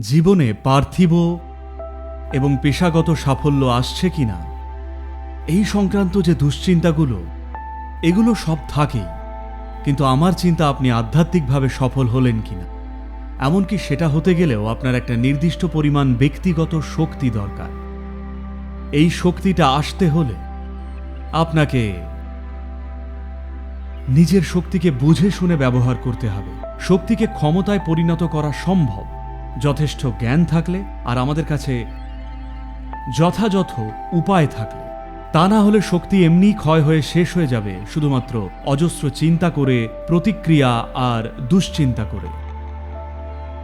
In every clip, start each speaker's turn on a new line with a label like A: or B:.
A: জীবনে পার্থিব এবং পেশাগত সাফল্য আসছে কিনা? এই সংক্রান্ত যে দুশ্চিন্তাগুলো, এগুলো সব থাকেই কিন্তু আমার চিন্তা আপনি আধ্যাত্মিকভাবে সফল হলেন কিনা? এমনকি সেটা হতে গেলেও আপনার একটা নির্দিষ্ট পরিমাণ ব্যক্তিগত শক্তি দরকার। এই শক্তিটা আসতে হলে আপনাকে নিজের শক্তিকে বুঝে শুনে ব্যবহার করতে হবে। শক্তিকে ক্ষমতায় পরিণত করা সম্ভব। যথেষ্ট জ্ঞান থাকলে আর আমাদের কাছে যথাযথ উপায় থাকলে। তা না হলে শক্তি এমনি ক্ষয় হয়ে শেষ হয়ে যাবে, শুধুমাত্র অজস্র চিন্তা করে, প্রতিক্রিয়া আর দুশ্চিন্তা করে।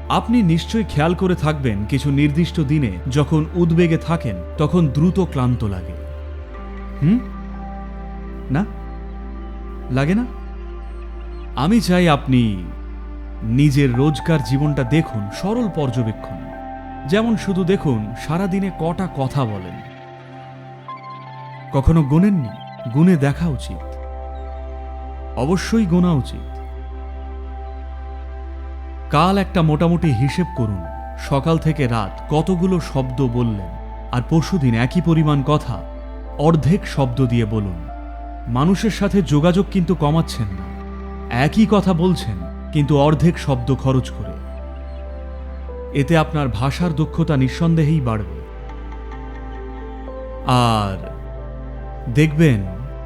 A: আপনি নিশ্চয়ই খেয়াল করে থাকবেন কিছু নির্দিষ্ট দিনে যখন উদ্বেগে থাকেন, তখন দ্রুত ক্লান্ত লাগে। হুম? না? লাগে না? আমি চাই আপনি নিজের রোজকার জীবনটা দেখুন সরল পর্যবেক্ষণ। যেমন শুধু দেখুন, সারাদিনে কটা কথা বলেন। কখনো গোনেননি, গুনে দেখা উচিত। অবশ্যই গোনা উচিত। কাল একটা মোটামুটি হিসেব করুন, সকাল থেকে রাত কতগুলো শব্দ বললেন, আর পরশুদিন একই পরিমাণ কথা, অর্ধেক শব্দ দিয়ে বলুন। মানুষের সাথে যোগাযোগ কিন্তু কমাচ্ছেন না। একই কথা বলছেন কিন্তু অর্ধেক শব্দ খরচ করে। এতে আপনার ভাষার দক্ষতা নিঃসন্দেহেই বাড়বে। আর দেখবেন,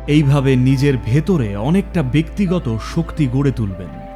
A: এইভাবে নিজের ভেতরে অনেকটা ব্যক্তিগত শক্তি গড়ে তুলবেন।